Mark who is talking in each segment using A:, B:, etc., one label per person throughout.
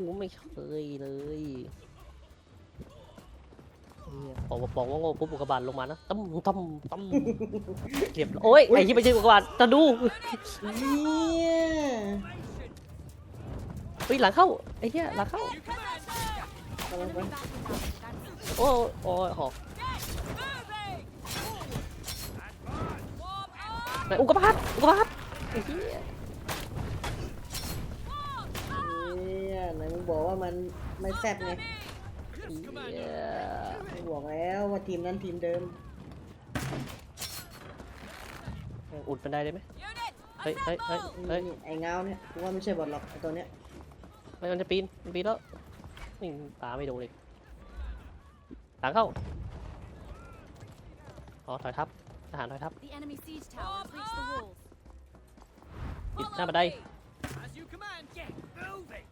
A: กูไม่เคยเลยเนี่ยบอกว่าบอกว่าโง่ปุ๊บอุกกาบาตลงมานะตั้มตั้มตั้มเรียบร้อยโอ้ยไอ้ที่ไม่ใช่อุกกาบาตจะดู
B: เนี่ย
A: เฮ้ยหลังเข้าไอ้เหี้ยหลังเข้า
B: กำลังไป
A: โอ้ยโอ้ยหอกไหนอุกกาบาตอุกกาบาตไอ้เหี้ย
B: เนี่ย ไหนมึงบอกว่ามันไม่แซ่บไง
A: ไอ้เหี้ย
B: มึงบอกแล้วว่าทีมนั้นทีมเดิม
A: อุดบันไดได้ไหมเฮ้ย เฮ้ย เฮ้ยเฮ้ย
B: นี่ไอ้เงาเนี่ยกูว่าไม่ใช่บอลหรอกไอ้ตัวเนี้ย
A: เฮ้ยมันจะปีนมันปีนแล้วนี่ตาไม่โดนเลยหลังเข้า อ๋อ ถอยทับ ทหารถอยทับ
C: The enemy siege tower has reached the walls.
A: ปิดหน้าบันได
D: As you command, get moving.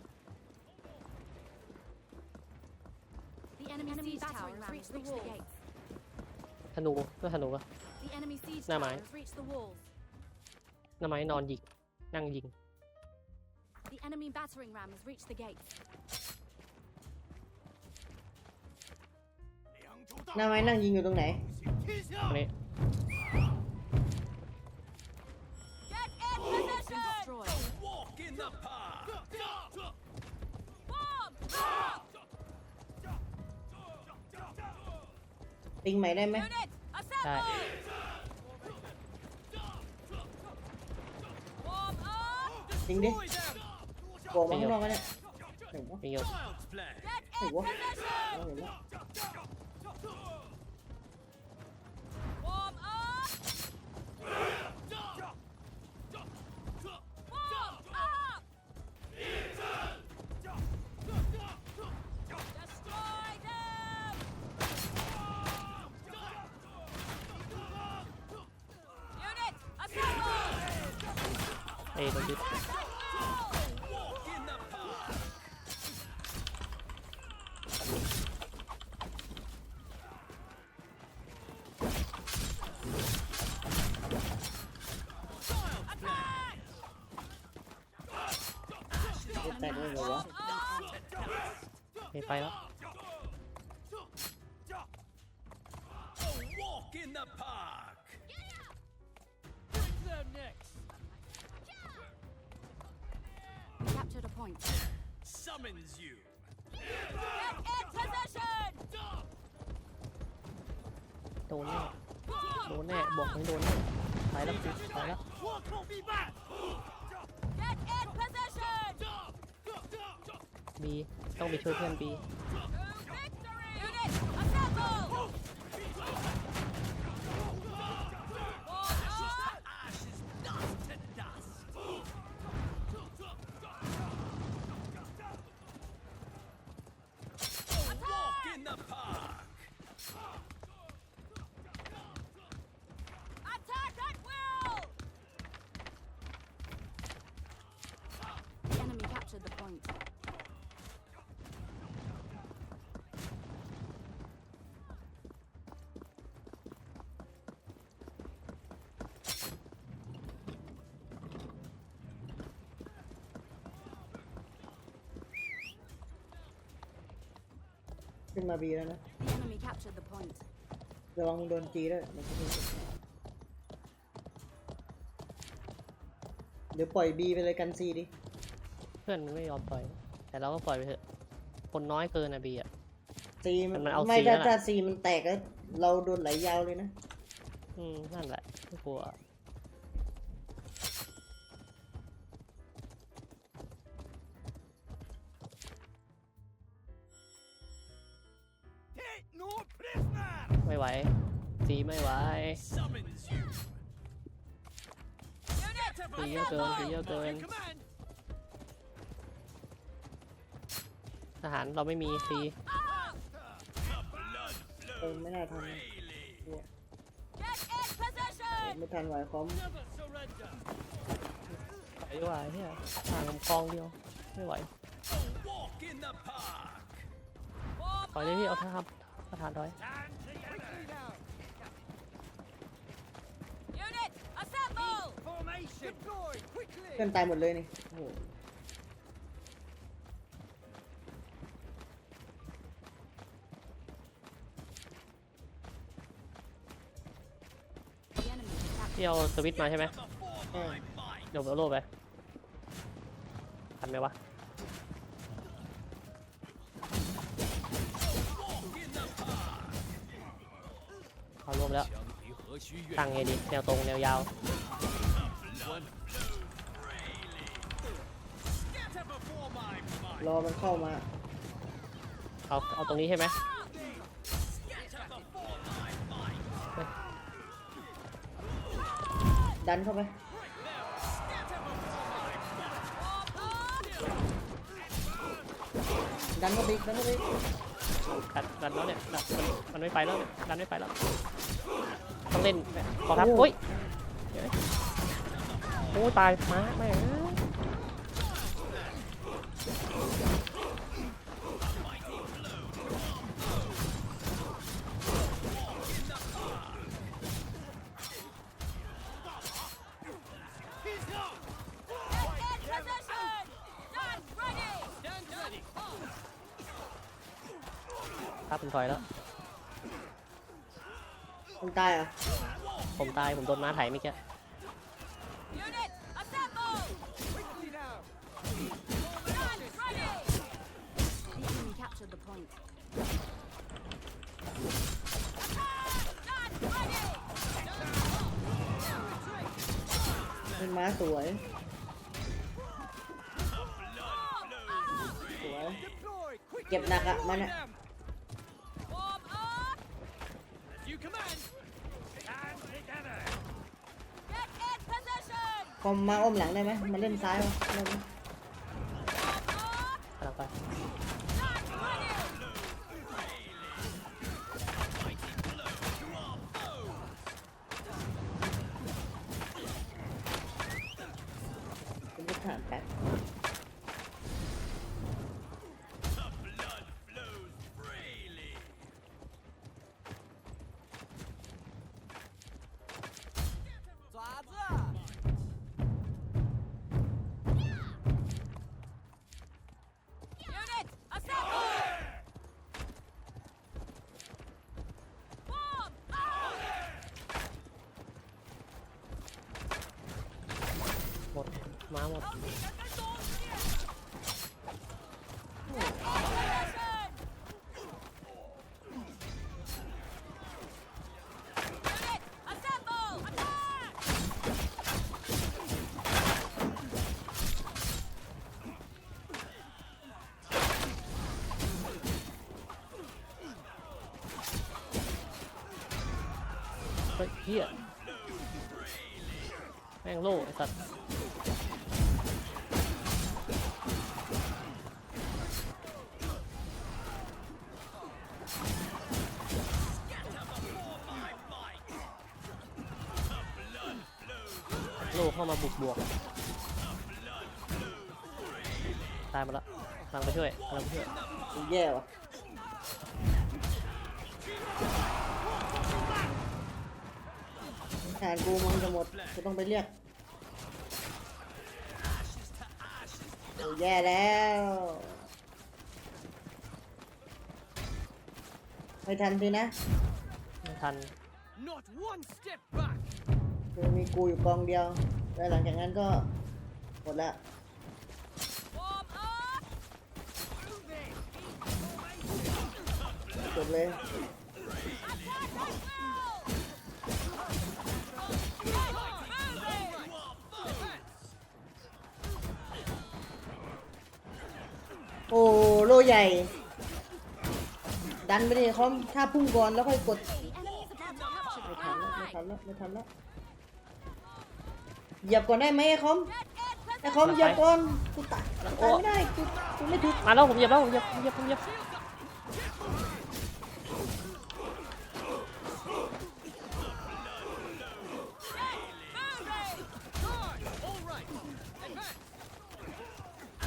C: The enemy, siege tower has reached the walls.
A: ธนูก็ธนูก็
C: The enemy siege
A: Never
C: tower
A: mind.
C: has reached the walls.
A: หน้าไม้นอนยิงนั่งยิง
C: The enemy battering ram has reached the gates.
B: หน้าไม้นั่งยิงอยู่ตรงไหน
A: ตรงนี้
C: Get in position! Destroyed.
D: Walk in the park.
B: ติ้งใหม่ได้ไหม
C: ใช่
B: ยิงดิโกมาข้างนอกก็ได้ไหนวะ
A: ไม่ย
B: กไหนวะ
A: เอ้ยโดนยึด
D: Walk in the park.
B: จะแตกเลยเหรอวะ
A: ไม่ไปแล้ว
D: A walk in the park.
C: Point.
D: Summons you.
C: Get in position!
A: โดนแน่โดนแน่บอกให้โดนแน่ไปแล้วกูไปแล้ว
D: Walk on me back.
C: Get in position!
A: บีต้องไปช่วยเพื่อนบี
C: To victory! Unit, assemble! Warm up!
D: Ashes, dust to dust. A walk in the park.
C: Attack at will! The enemy captured the point.
B: ขึ้นมาบีแล้วนะ
C: The enemy captured the point.
B: ระวังโดนจีด้วยมันจะมีเดี๋ยวปล่อยบีไปเลยกันซีดิ
A: เพื่อนมันไม่ยอมปล่อย แต่เราก็ปล่อยไปเถอะ คนน้อยเกินอะบีอะ
B: ซีมัน
A: มันเอา
B: ไม่
A: ซี
B: ถ้า
A: แล้วน่ะ
B: ถ้าซีมันแตกแล้วเราโดนไหลยาวเลยนะ
A: อืมนั่นแหละไม่กลัว
D: Take
A: ไม่ไหวซีไม่ไหว
D: Summons you.
C: Unit,
A: ซีเยอะเกินซีเยอะเกิน
D: You command.
A: ทหารเราไม่มีซี
D: The blood
B: เออไม่น่าทัน
D: freely.
C: get in position!
B: ไม่ทันไหวคอม
D: Never surrender.
A: ไหวไหวเนี่ยห่างลำคลองเดียวไม่ไหว
D: A walk in the park.
C: Warm
A: ถอยเลยพี่เอาทหารทหารถอย
B: เพื่อนตายหมดเลยนี่โที่
A: เอาสวิตมาใช่ไหม
B: เดี๋
A: ยวเอาโล่ไปทันไหมวะเข้าร่วมแล้วตั้งไงดีแนวตรงแนวยาว
B: รอมันเข้ามา
A: เอาเอาตรงนี้ใช่ไหม
D: Scatter before my might.
B: ดันเข้าไป ดันเข้าไปอีกดันเข้าไปอีก
A: ดันดันแล้วเนี่ยดันมันมันไม่ไปแล้วเนี่ยดันไม่ไปแล้วต้องเล่นขอทับโอ้ยเดี๋ยวนะโอ้ยตายม้าแม่ง เอ้ยภาพเป็นถอยแล้ว
B: มันตายเหรอะ
A: ผมตายผมโดนม้าไถเมื่อกี้
C: Unit, assemble!
D: Quickly now.
C: Guns ready! The enemy captured the point. Guns ready!
B: มันม้าสวย สวย
D: Deploy. Quick.
B: เก็บหนักอะมันอะ
D: them.
C: Form up!
D: As you command. Stand together.
C: Get in position!
B: คอมมาอ้อมหลังได้ไหมมันเล่นซ้ายวะได้ไหม
A: กำลังไป มาหมดเฮียแม่งโล่ไอ้สัตว์ บุกบวกตายมาแล้วกำลังไปช่วยกำลังไปช่วย
B: กูแย่ว่ะทหารกูมันจะหมดกูต้องไปเรียกโอ้แย่แล้วไม่ทันสินะ
A: ไม่ทัน
D: Not one step back.
B: คือมีกูอยู่กองเดียว แล้วหลังจากนั้นก็หมดละจบเลยโอ้โลใหญ่ ดันไปดิคอมถ้าพุ่งก่อนแล้วค่อยกด ไม่ทันแล้วไม่ทันแล้วไม่ทันแล้ว เหยียบก่อนได้ไหมไอ้คอมไอ้คอมเหยียบก่อนกูตายตายไม่ได้กูกูไม่ถึง
A: มาแล้วผมเหยียบแล้วผมเหยียบผมเหยียบผมเหยียบ
D: All right. Advance.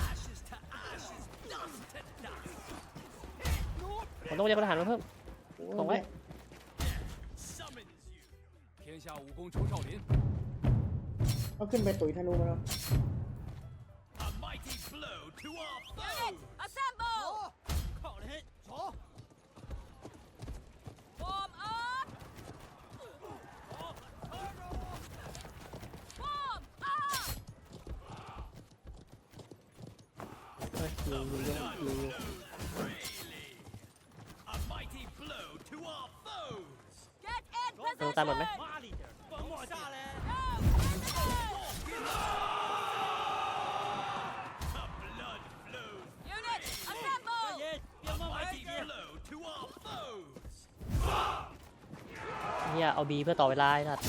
D: Ashes to ashes, dust to dust.
A: ผมต้องเรียกทหารมาเพิ่ม ส่งไว้
D: Summons you. 天下武功出少林
B: ก็ขึ้นไปตุ๋ยธนูมาแล้ว
D: A mighty blow to our foe!
C: Assemble!
D: Call it! Form up!
C: Form up!
A: เอ้ยลืมลืมลืม Freely!
E: A mighty blow to our foes!
F: Get in
A: เออตามหมดไหม
F: position!
E: มาดิเดี๋ยวมาหมดซาแล้ว
F: Unit, assemble.
E: A mighty blow to our foes.
A: เฮียเอาบีเพื่อต่อเวลาไอ้สัตว์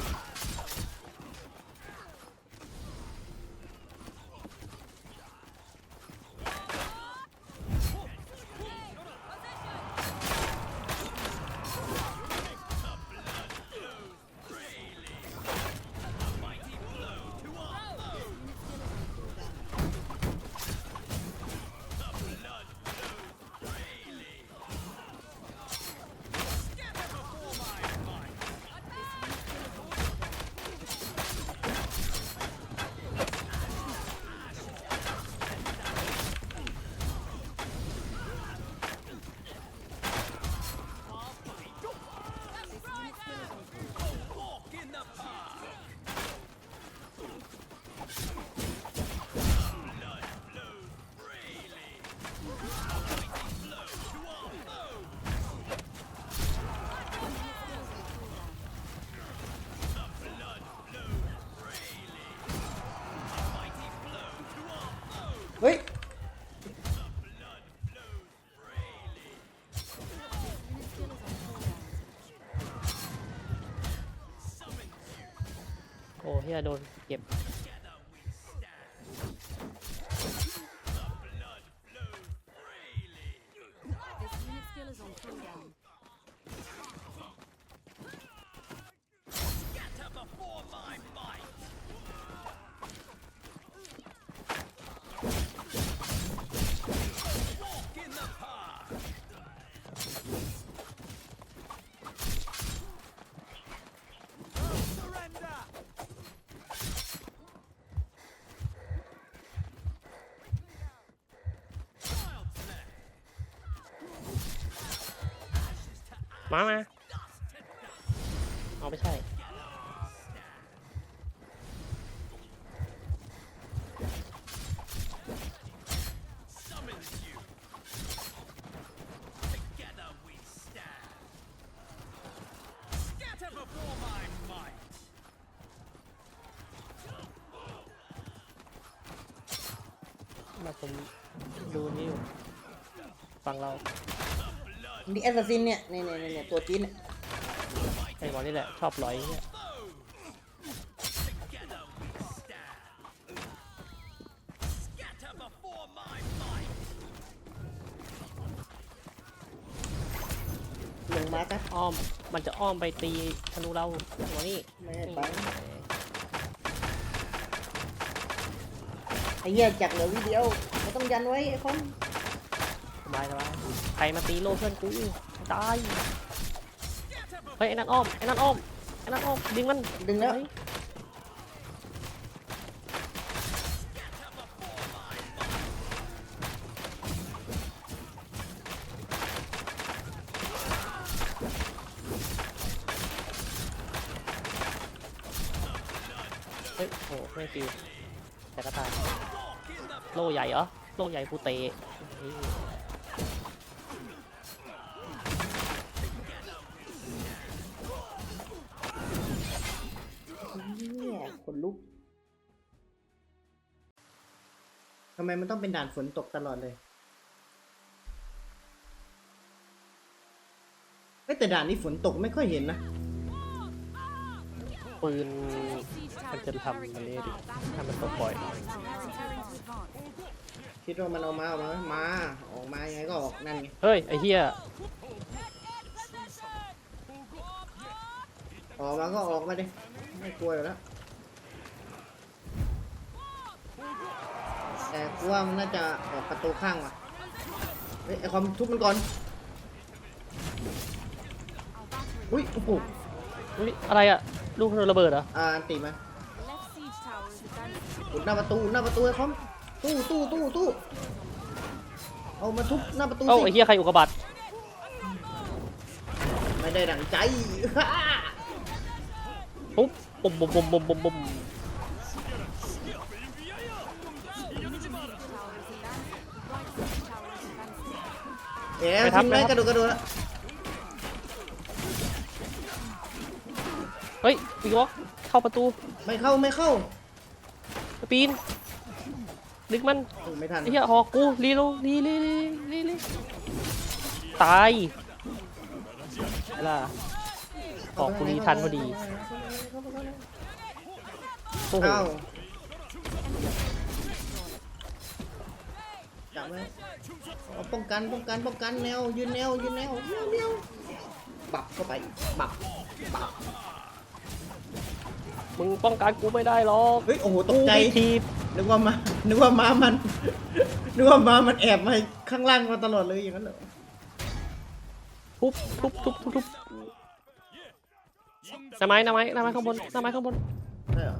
E: Thank you.
A: โอ้เฮียโดนเก็บ มามา
E: dust to dust.
A: เอาไม่ใช่
E: summons you. Together we stand. Scatter before my might.
A: มาผมดูนี่อยู่ฟังเรา
B: นี่แอสซัสซินเนี่ยเนี่ยเนี่ยเนี่ยตัวจีนเนี่ย
A: ไอ้บอลนี่แหละ ชอบร้อยเนี่ย
E: Together we stand. Scatter before my might.
B: ลงมาซะ
A: อ้อม มันจะอ้อมไปตีธนูเราหัวนี่
B: ไม่ให้ไปไอ้เหี้ยจักเหลือวิดีโอไม่ต้องยันไว้ไอ้คอม
A: ส บายสบายใครมาตีโลเพื่อนกูตายเฮ้ยไอ้นั่นอ้อมไอ้นั่นอ้อมไอ้นั่นอ้อมดึงมัน
B: ดึงแล้ว
A: เฮ้ยเฮ้ยโอ้ไม่ฟิวใจแต่ก็ตายโล่ใหญ่เหรอโล่ใหญ่กูเตะ นี่
B: เนี่ยขนลุกทำไมมันต้องเป็นด่านฝนตกตลอดเลยเอ้ยแต่ด่านนี้ฝนตกไม่ค่อยเห็นนะ
A: ปืน
E: Siege
A: มัน
E: towers
A: จะ
E: preparing
A: ทำมัน
E: to
A: นี้ดิ
E: advance.
A: ถ้ามันตกบ่อย
E: Preparing to advance.
B: คิดว่ามันเอามาเอามามา ออกมายังไงก็ออกนั่นไง
A: เฮ้ย ไอ้เหี้ย
B: ออกมาก็ออกมาดิไม่กลัวอยู่แล้ว แต่กูว่ามันน่าจะออกประตูข้างว่ะเฮ้ยไอความทุบมันก่อน
E: Our battery
B: อุ้ยโอ้โห
A: อุ้ยอะไรอะลูกระเบิดเหรอ
B: อ่าอันติมา
E: The left siege tower is advancing.
B: อุดหน้าประตูอุดหน้าประตูไอ้คอมตู้ตู้ตู้ตู้เอามาทุบหน้าประตู
A: เอ้า
B: สิ
A: ไอ้เหี้ยใครอุกกาบาต
B: ไม่ได้ดังใจ
A: ปุ๊บบุ่มบุ่มบุ่มบุ่มบุ่มบุ่ม
B: เอ๋ทิ้งเลยกระโดดกระโดดละ
A: เฮ้ยปีกวอกเข้าประตู
B: ไม่เข้าไม่เข้า
A: ปีนดึงมัน
B: เออไม่ทัน
A: ไอ้เหี้ยหอกกูรีโลรีรีรีรีรีตายไอ้ล่ะหอกกูรีทันพอดีโอ้โห
B: เอ้าจับไว้เอาป้องกันป้องกันป้องกันแนวยืนแนวยืนแนวแนวแนวบับเข้าไปบับบับ
A: มึงป้องกันกูไม่ได้หรอก
B: เฮ้ยโอ้โหต
A: กู
B: กใจ
A: มีทีบ
B: นึกว่ามานึกว่าม้ามันนึกว่าม้ามันแอบมาข้างล่างมาตลอดเลยอย่างนั้นเหรอ
A: ทุบทุบทุบทุบทุบหน้าไม้หน้าไม้หน้าไม้ข้างบนหน้าไม้ข้างบน
B: ใช่เหรอ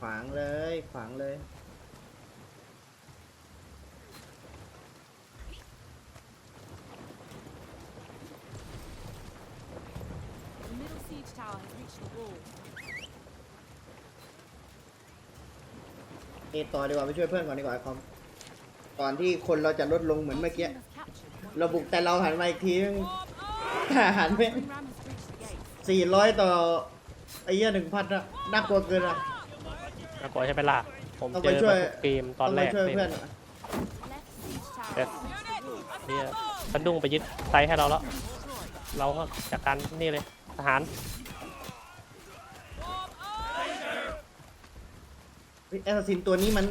B: ขวางเลย ขวางเลย
E: The middle siege tower has reached the wall.
B: เอต่อดีกว่าไปช่วยเพื่อนก่อนดีกว่าไอ้คอมก่อนที่คนเราจะลดลงเหมือนเมื่อกี้
E: Team has captured.
B: เราบุกแต่เราหันมาอีกทีนึงทหารแม่ง
E: Green Ram has breached the gate.
B: สี่ร้อยต่อไอ้เหี้ยหนึ่งพันอะน่ากลัวเกินอะ
A: น่า กลัวใช่ไหมล่ะผม
B: ต้อง
A: เจ
B: ไป
A: อ
B: ช่วย
A: มาทุกเกมตอนแรก
B: ต้งไปช่วย
A: เลย
B: เพื่อนอะ
E: Left siege tower
A: Yes.
E: has reached the wall.
A: เนี่ยสันดุ้งไปยึดไซต์ให้เราแล้ว เราก็จัดการนี่เลยทหาร
B: เฮ้ยแอสซัสซินตัวนี้มัน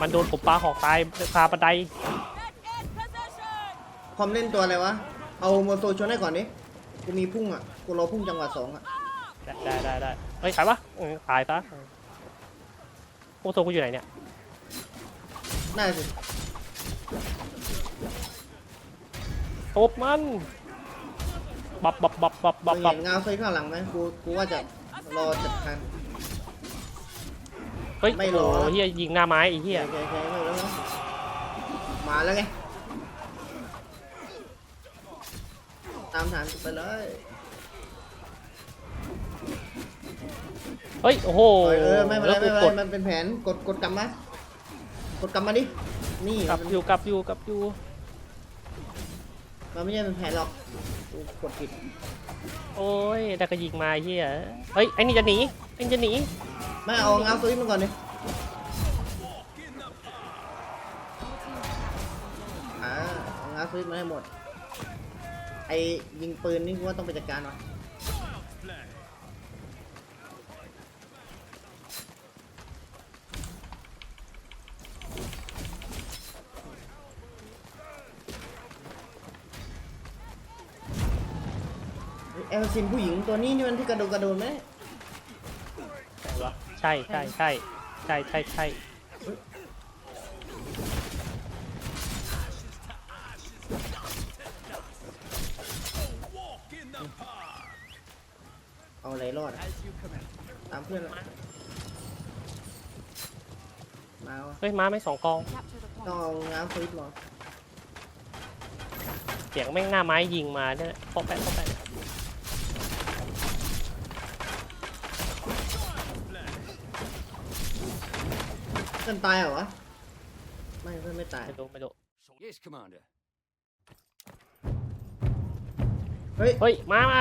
A: มันโดนผมปาหอกตายคาบันได
C: Get in position!
B: คอมเล่นตัวอะไรวะ เอาโมโซชนให้ก่อนดิกูมีพุ่งอะกูรอพุ่งจังหวะสองอะ
A: ได้ได้ได้ได้เฮ้ยขายวะเออตายซะ โอ้โซกูอยู่ไหนเนี่ย
B: น่าสิ
A: ตบมัน บับบับบับบับ
B: มึ
A: บับ
B: ง
A: บั
B: เห็
A: บ
B: นเงาเคยข้างหลังไหมกูกูว่าจะรอจัดการ
A: เฮ้ย
B: ไม่
A: โอ้
B: ร
A: โห
B: อ
A: เฮียยิงหน้าไม้ไอ้เฮีย
B: โอเคโอเคโอเคแล้วนะมาแล้วไง ตามฐานไปเลย
A: เฮ้ย โอ้โห
B: เออเออไม่เป็นไร
A: แล้ว
B: ไม่
A: กู
B: เป็นไร
A: กด
B: มันเป็นแผนกดกดกลับมากดกลับมาดิ นี่
A: กลับ
B: มัน
A: อยู่กลับอยู่กลับอยู่
B: มันไม่ใช่เป็นแผนหรอกกูกดผิด
A: โอ้ยแต่ก็ยิงมาไอ้เฮียเฮ้ยไอ้นี่จะหนีไอ้นี่จะหนี
B: ไม่เอาเงาสวิตช์มันก่อนดิอ่าเอาเงาสวิตช์มาให้หมด ไอ้ยิงปืนนี่กูว่าต้องไปจัดการว่ะ อลซินผู้หญิงตัวนี้นี่มันที่กระโดดกระโดดไหม
A: ไหนวะใช่ใช่ใช่ใช่ใช่ใช่
B: เอาอะไรรอดอะ
D: As you command.
B: ตามเพื่อนละมาเอา
A: เฮ้ยม้าไม่สองกอง
E: Capture the
B: ต้อง
E: point.
B: เอาง้างฟลิปมา
A: เสียงแม่งหน้าไม้ยิงมาเนี่ยพอแปะพอแปะ
B: เพื่อนตายเหรอวะไม่เพื่อนไม่ตาย
A: ไม่รู้ไม่รู้
D: Yes, Commander.
B: เฮ้ย
A: เฮ้ยม้ามา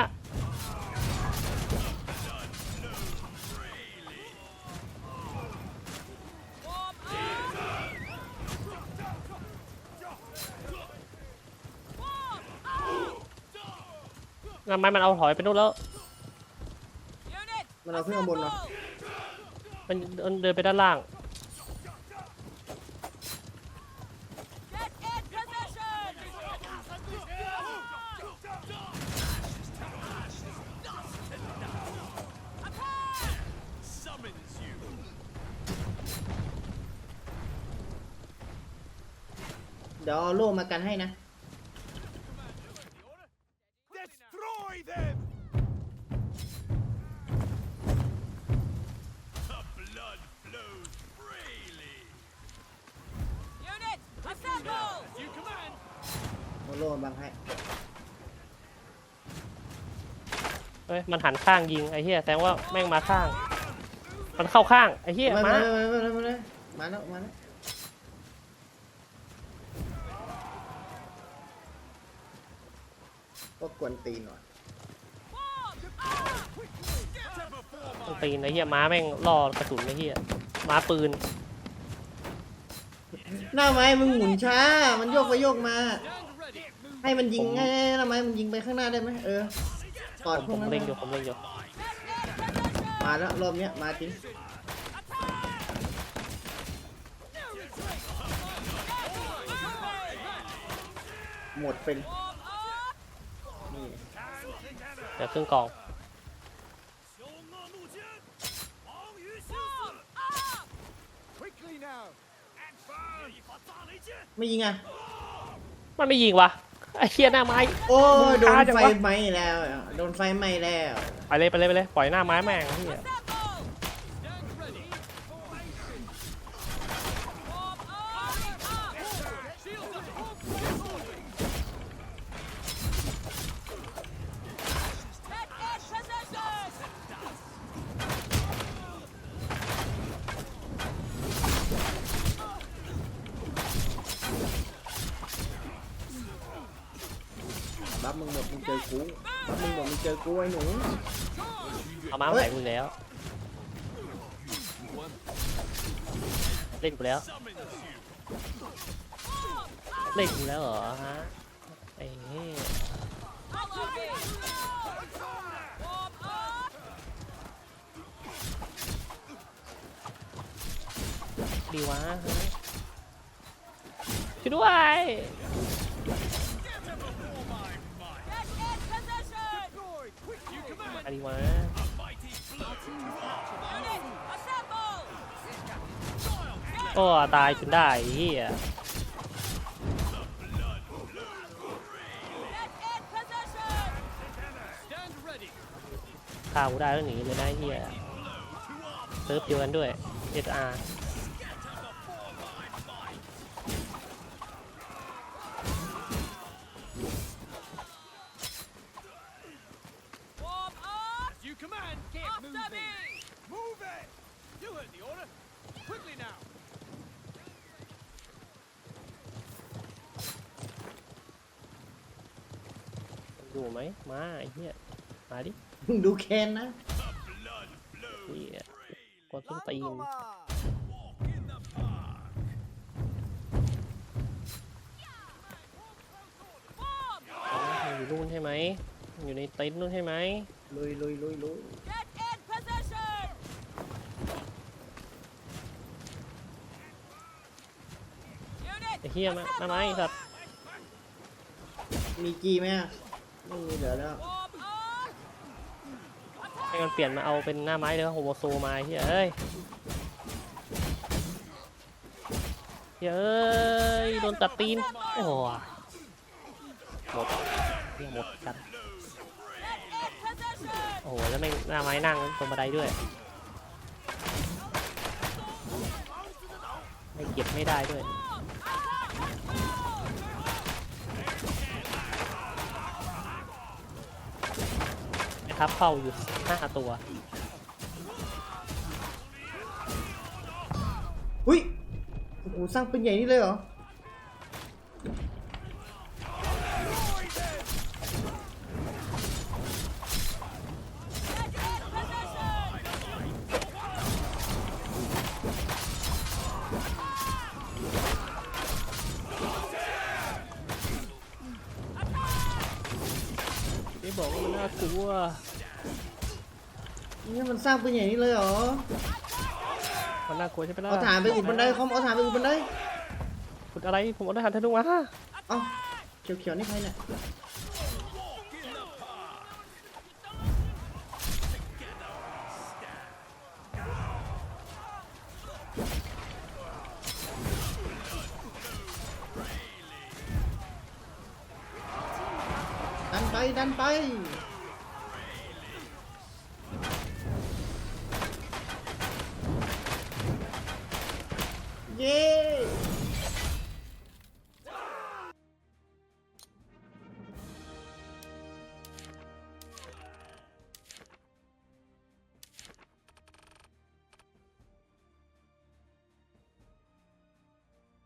A: ทำไมมันเอาถอยไปนู่นแล้ว
C: Unit,
B: มันเอาขึ้นข้างบนเนาะ
A: มันมันเดินไปด้านล่าง
C: get in position.
D: Summons you.
B: เดี๋ยวเอาโล่มา กันให้นะ
D: Destroy them! The blood flows freely.
C: Unit, assemble.
D: You command.
B: เอาโล่มาบังให้
A: เฮ้ยมันหันข้างยิงไอ้เหี้ยแสดงว่าแม่งมาข้าง มันเข้าข้างไอ้เหี้ย
B: มา
A: มา
B: มามามามามามาแล้วมาแล้ว ก็กวนตีนหน่อย
A: ต้องตีนไอ้เหี้ยม้าแม่งล่อกระสุนไอ้เหี้ยม้าปืน
B: หน้าไม้มึงหมุนช้า มันโยกไปโยกมา
D: Stand ready. Move
B: ให้มันยิงไงหน้าไม้มันยิงไปข้างหน้าได้ไหมเออปอด
A: ผม
B: พ
A: ผ
B: วก
A: ม
B: นั้น
A: เล็งอยู่ผมเล็งอยู่
B: มาแล้วรอบเนี้ยมาจริงหมดเป็นนี่
A: เหลือครึ่งกอง
B: ไม่ยิงอะ มัน
A: ไม่ยิงวะไอ้เฮียหน้าไม้
B: โอ้
A: ย
B: โดนไฟไหม้แล้ว โดนไฟไหม้แล้ว
A: ไปเลยไปเลยไปเลยปล่อยหน้าไม้แม่งเฮีย
B: ไอ้หนู
A: เอาม้ามาใส่กูอีกแล้ว เล่นกูแล้ว เล่นกูแล้วเหรอฮะ ไอ้เหี้ย
C: Follow me. Warm up.
A: ดีวะฮะช่วยด้วย ดีวะก็ตายจนได้เฮียข่าวได้แล้วหนีเลยได้เฮียเซิร์ฟเดียวกันด้วย SR
C: Warm up.
D: As you command. Get
C: After
D: moving.
C: me.
D: Move it. You heard the order. Quickly now.
A: อยู่ไหมมาไอ้เฮียมาดิ
B: มึงดูแคนนะ
D: Blood flows
A: เฮีย
D: freely.
A: กดต้นตีน
D: Walk in the park.
C: Warm.
A: มันอยู่นู่นใช่ไหมมันอยู่ในเต็นท์นู่นใช่ไหม
B: ลุยลุยลุยลุย
C: Get in position.
A: ไอ้เฮียมามาไหมไอ้สัตว์
B: มีจีไหมอะ ไม่มีเหลือแล้ว
A: ให้มันเปลี่ยนมาเอาเป็นหน้าไม้เลยโฮโมโซมาเฮ้ยเอ้ยเฮ้ยโดนตัดตีนโอ้โหหมดเรียหมดกันโอ้โหแล้วแม่งหน้าไม้นั่งตรงบันไดด้วยไม่เก็บไม่ได้ด้วย รับเข้าอยู่ห้าตัว
B: หุ้ยโอ้โหสร้างเป็นใหญ่นี่เลยเหรอางเป็นใหญ่นี่เลยเหรอ
A: มันน่ากลัวใช่ไหมล่ะ
B: เอาฐานไปอุดบันไดคอมเอาฐานไปอุดบันได
A: ขุดอะไรผมเอาทหารธนูมา
B: เอ้าเขียวๆนี่ใครเนี่ย